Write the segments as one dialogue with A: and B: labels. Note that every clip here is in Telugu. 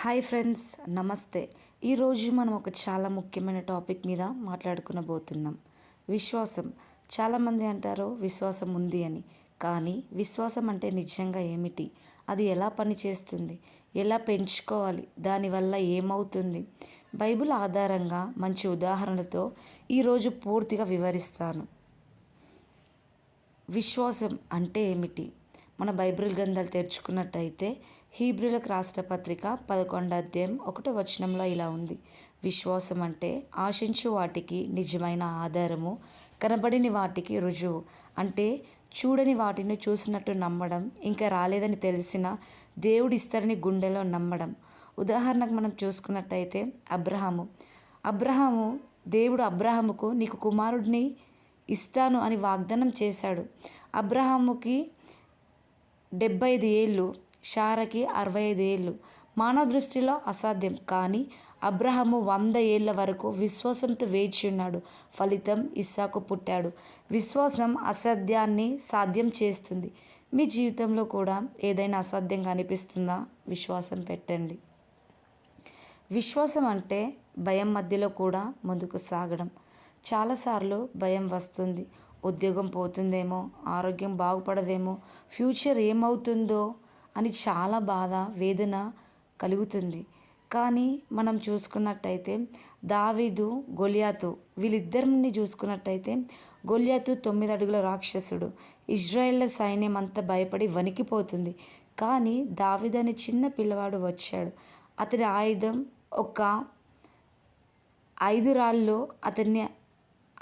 A: హాయ్ ఫ్రెండ్స్ నమస్తే. ఈరోజు మనం ఒక చాలా ముఖ్యమైన టాపిక్ మీద మాట్లాడుకునబోతున్నాం. విశ్వాసం. చాలామంది అంటారు విశ్వాసం ఉంది అని. కానీ విశ్వాసం అంటే నిజంగా ఏమిటి? అది ఎలా పనిచేస్తుంది ఎలా పెంచుకోవాలి? దానివల్ల ఏమవుతుంది? బైబిల్ ఆధారంగా మంచి ఉదాహరణలతో ఈరోజు పూర్తిగా వివరిస్తాను. విశ్వాసం అంటే ఏమిటి? మన బైబిల్ గ్రంథాలు తెరుచుకున్నట్టయితే హీబ్రిలకు రాష్ట్ర పత్రిక పదకొండు అధ్యాయం ఒకటో వచనంలో ఇలా ఉంది. విశ్వాసం అంటే ఆశించు వాటికి నిజమైన ఆధారము కనబడిని వాటికి రుజువు. అంటే చూడని వాటిని చూసినట్టు నమ్మడం ఇంకా రాలేదని తెలిసిన దేవుడిస్తారని గుండెలో నమ్మడం. ఉదాహరణకు మనం చూసుకున్నట్టయితే అబ్రహాము. అబ్రహాము దేవుడు అబ్రహాముకు నీకు కుమారుడిని ఇస్తాను అని వాగ్దానం చేశాడు. అబ్రహాముకి డెబ్బై ఐదు ఏళ్ళు షారకి అరవై ఐదు ఏళ్ళు. మానవ దృష్టిలో అసాధ్యం. కానీ అబ్రహము వంద ఏళ్ళ వరకు విశ్వాసంతో వేచి ఉన్నాడు. ఫలితం ఇస్సాకు పుట్టాడు. విశ్వాసం అసాధ్యాన్ని సాధ్యం చేస్తుంది. మీ జీవితంలో కూడా ఏదైనా అసాధ్యంగా అనిపిస్తుందా? విశ్వాసం పెట్టండి. విశ్వాసం అంటే భయం మధ్యలో కూడా ముందుకు సాగడం. చాలాసార్లు భయం వస్తుంది. ఉద్యోగం పోతుందేమో ఆరోగ్యం బాగుపడదేమో ఫ్యూచర్ ఏమవుతుందో అని చాలా బాధ వేదన కలుగుతుంది. కానీ మనం చూసుకున్నట్టయితే దావీదు గొలియాతు వీళ్ళిద్దరిని చూసుకున్నట్టయితే గొలియాతు తొమ్మిది అడుగుల రాక్షసుడు. ఇజ్రాయేళ్ళ సైన్యం అంతా భయపడి వణికిపోతుంది. కానీ దావీదు అనే చిన్న పిల్లవాడు వచ్చాడు. అతడి ఆయుధం ఒక ఐదు రాళ్ళు అతన్ని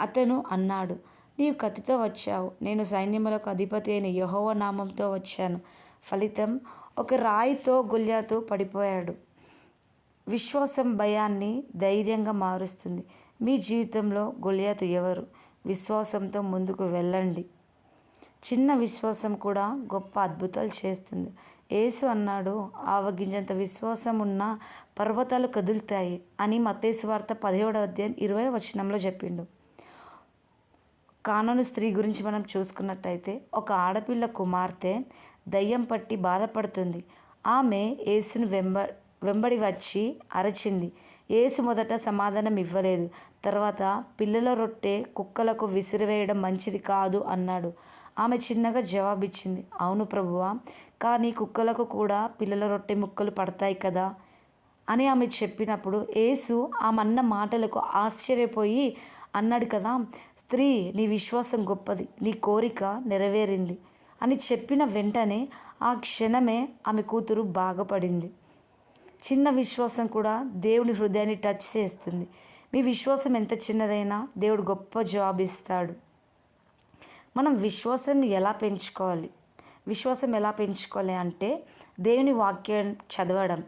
A: అతను అన్నాడు. నీవు కత్తితో వచ్చావు. నేను సైన్యములకు అధిపతి అయిన యహోవ నామంతో వచ్చాను. ఫలితం ఒక రాయితో గొల్యాతో పడిపోయాడు. విశ్వాసం భయాన్ని ధైర్యంగా మారుస్తుంది. మీ జీవితంలో గొలియాతు ఎవరు? విశ్వాసంతో ముందుకు వెళ్ళండి. చిన్న విశ్వాసం కూడా గొప్ప అద్భుతాలు చేస్తుంది. యేసు అన్నాడు ఆవగింజంత విశ్వాసం ఉన్న పర్వతాలు కదులుతాయి అని మత్తేసు వార్త పదిహేడవ అధ్యాయం ఇరవై వచనంలో చెప్పిండు. కానను స్త్రీ గురించి మనం చూసుకున్నట్టయితే ఒక ఆడపిల్ల కుమార్తె దయ్యం పట్టి బాధపడుతుంది. ఆమె యేసును వెంబ వెంబడి వచ్చి అరచింది. యేసు మొదట సమాధానం ఇవ్వలేదు. తర్వాత పిల్లల రొట్టె కుక్కలకు విసిరివేయడం మంచిది కాదు అన్నాడు. ఆమె చిన్నగా జవాబిచ్చింది. అవును ప్రభువా కానీ కుక్కలకు కూడా పిల్లల రొట్టె ముక్కలు పడతాయి కదా అని ఆమె చెప్పినప్పుడు యేసు ఆమె అన్న మాటలకు ఆశ్చర్యపోయి అన్నాడు కదా స్త్రీ నీ విశ్వాసం గొప్పది నీ కోరిక నెరవేరింది. అని చెప్పిన వెంటనే ఆ క్షణమే ఆమె కూతురు బాగుపడింది. చిన్న విశ్వాసం కూడా దేవుని హృదయాన్ని టచ్ చేస్తుంది. మీ విశ్వాసం ఎంత చిన్నదైనా దేవుడు గొప్ప జాబ్ ఇస్తాడు. మనం విశ్వాసాన్ని ఎలా పెంచుకోవాలి? విశ్వాసం ఎలా పెంచుకోవాలి అంటే దేవుని వాక్యం చదవడం.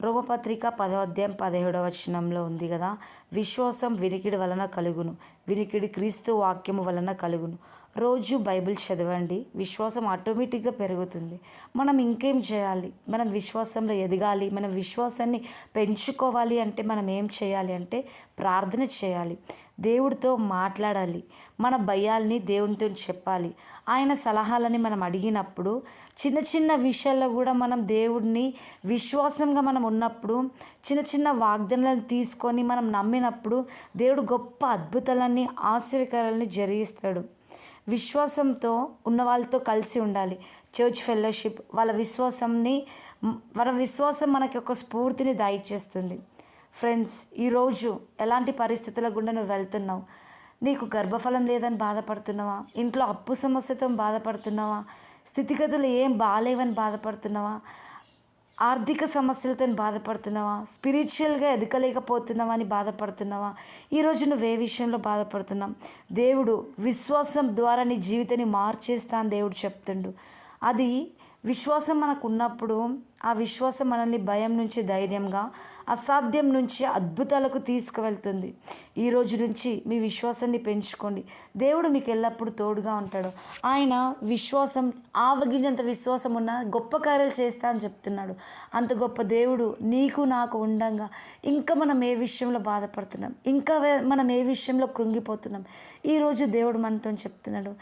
A: రోమపత్రిక పదో అధ్యాయం పదిహేడవ వచనంలో ఉంది కదా విశ్వాసం వినికిడి వలన కలుగును. వినికిడి క్రీస్తు వాక్యము వలన కలుగును. రోజు బైబిల్ చదవండి. విశ్వాసం ఆటోమేటిక్గా పెరుగుతుంది. మనం ఇంకేం చేయాలి? మనం విశ్వాసంలో ఎదగాలి. మనం విశ్వాసాన్ని పెంచుకోవాలి అంటే మనం ఏం చేయాలి అంటే ప్రార్థన చేయాలి. దేవుడితో మాట్లాడాలి. మన భయాల్ని దేవునితో చెప్పాలి. ఆయన సలహాలని మనం అడిగినప్పుడు చిన్న చిన్న విషయాల్లో కూడా మనం దేవుడిని విశ్వాసంగా మనం ఉన్నప్పుడు చిన్న చిన్న వాగ్దానాలను తీసుకొని మనం నమ్మినప్పుడు దేవుడు గొప్ప అద్భుతాలన్నీ ఆశ్చర్యకరాలని జరిగిస్తాడు. విశ్వాసంతో ఉన్న వాళ్ళతో కలిసి ఉండాలి. చర్చ్ ఫెలోషిప్ వాళ్ళ విశ్వాసంని వాళ్ళ విశ్వాసం మనకి ఒక స్ఫూర్తిని దయచేస్తుంది ఫ్రెండ్స్ ఈరోజు ఎలాంటి పరిస్థితుల గుండా నువ్వు వెళ్తున్నావు? నీకు గర్భఫలం లేదని బాధపడుతున్నావా? ఇంట్లో అప్పు సమస్యతో బాధపడుతున్నావా? స్థితిగతులు ఏం బాగాలేవని బాధపడుతున్నావా? ఆర్థిక సమస్యలతో బాధపడుతున్నావా? స్పిరిచువల్గా ఎదగలేకపోతున్నావా అని బాధపడుతున్నావా ఈరోజు నువ్వు ఏ విషయంలో బాధపడుతున్నావు? దేవుడు విశ్వాసం ద్వారా నీ జీవితాన్ని మార్చేస్తా అని దేవుడు చెప్తుండు. అది విశ్వాసం మనకు ఉన్నప్పుడు ఆ విశ్వాసం మనల్ని భయం నుంచి ధైర్యంగా అసాధ్యం నుంచి అద్భుతాలకు తీసుకువెళ్తుంది. ఈ రోజు నుంచి మీ విశ్వాసాన్ని పెంచుకోండి. దేవుడు మీకు ఎల్లప్పుడూ తోడుగా ఉంటాడు. ఆయన విశ్వాసం ఆవగింజంత విశ్వాసం ఉన్న గొప్ప కార్యాలు చేస్తా అని చెప్తున్నాడు. అంత గొప్ప దేవుడు నీకు నాకు ఉండంగా. ఇంకా మనం ఏ విషయంలో బాధపడుతున్నాం? ఇంకా మనం ఏ విషయంలో కృంగిపోతున్నాం? ఈరోజు దేవుడు మనతో చెప్తున్నాడు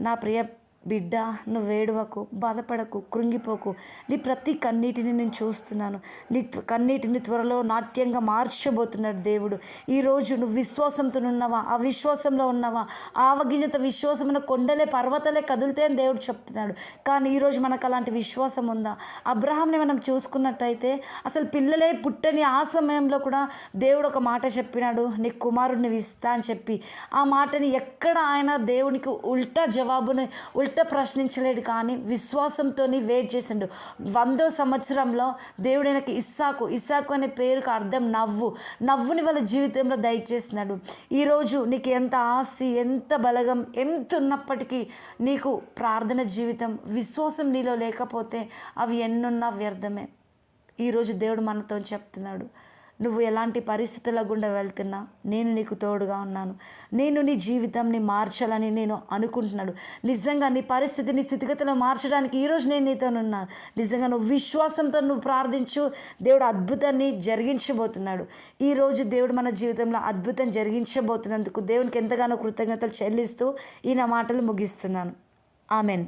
A: నా ప్రియ బిడ్డ నువ్వు వేడువకు బాధపడకు కృంగిపోకు. నీ ప్రతి కన్నీటిని నేను చూస్తున్నాను. నీ కన్నీటిని త్వరలో నాట్యంగా మార్చబోతున్నాడు దేవుడు. ఈరోజు నువ్వు విశ్వాసంతో ఉన్నావా? అవిశ్వాసంలో ఉన్నావా? ఆవగింజత విశ్వాసమున కొండలే పర్వతలే కదిలితే అని దేవుడు చెప్తున్నాడు. కానీ ఈరోజు మనకు అలాంటి విశ్వాసం ఉందా? అబ్రహాంని మనం చూసుకున్నట్టయితే అసలు పిల్లలే పుట్టని ఆ సమయంలో కూడా దేవుడు ఒక మాట చెప్పినాడు. నీ కుమారుడిని ఇస్తా అని చెప్పి. ఆ మాటని ఎక్కడ ఆయన దేవునికి ఉల్టా జవాబుని ఉల్టా ప్రశ్నించలేడు కానీ విశ్వాసంతో వెయిట్ చేసిండు. వందో సంవత్సరంలో దేవుడు ఆయనకి ఇస్సాకు ఇస్సాకు అనే పేరుకు అర్థం నవ్వు. నవ్వుని వాళ్ళ జీవితంలో దయచేసినాడు. ఈరోజు నీకు ఎంత ఆస్తి ఎంత బలగం ఎంత ఉన్నప్పటికీ నీకు ప్రార్థన జీవితం విశ్వాసం నీలో లేకపోతే అవి ఎన్నున్నా వ్యర్థమే. ఈరోజు దేవుడు మనతో చెప్తున్నాడు. నువ్వు ఎలాంటి పరిస్థితుల గుండా వెళ్తున్నా నేను నీకు తోడుగా ఉన్నాను. నేను నీ జీవితంని మార్చాలని నేను అనుకుంటున్నాడు నిజంగా నీ పరిస్థితి నీ స్థితిగతులు మార్చడానికి ఈరోజు నేను నీతో ఉన్నాను నిజంగా నువ్వు విశ్వాసంతో నువ్వు ప్రార్థించు. దేవుడు అద్భుతాన్ని జరిగించబోతున్నాడు. ఈరోజు దేవుడు మన జీవితంలో అద్భుతం జరిగించబోతున్నందుకు దేవునికి ఎంతగానో కృతజ్ఞతలు చెల్లిస్తూ ఈ నా మాటలు ముగిస్తున్నాను. ఆమెన్.